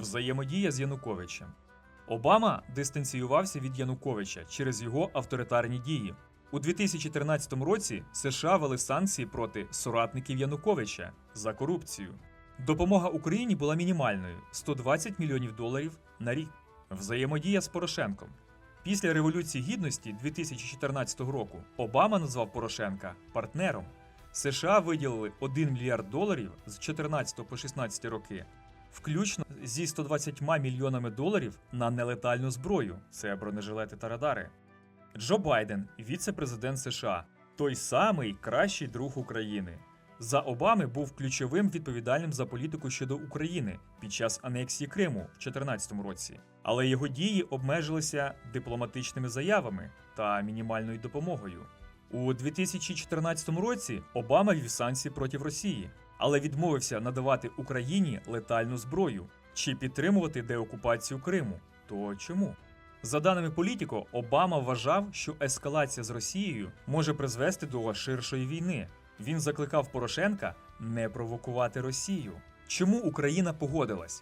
Взаємодія з Януковичем. Обама дистанціювався від Януковича через його авторитарні дії. У 2013 році США вели санкції проти соратників Януковича за корупцію. Допомога Україні була мінімальною 120 мільйонів доларів на рік. Взаємодія з Порошенком. Після Революції Гідності 2014 року Обама назвав Порошенка партнером. США виділили 1 мільярд доларів з 14 по 16 роки, включно зі 120 мільйонами доларів на нелетальну зброю це бронежилети та радари. Джо Байден, віце-президент США, той самий кращий друг України. За Обами був ключовим відповідальним за політику щодо України під час анексії Криму в 2014 році, але його дії обмежилися дипломатичними заявами та мінімальною допомогою. У 2014 році Обама ввів санкції проти Росії, але відмовився надавати Україні летальну зброю чи підтримувати деокупацію Криму. То чому? За даними політико, Обама вважав, що ескалація з Росією може призвести до ширшої війни. Він закликав Порошенка не провокувати Росію. Чому Україна погодилась?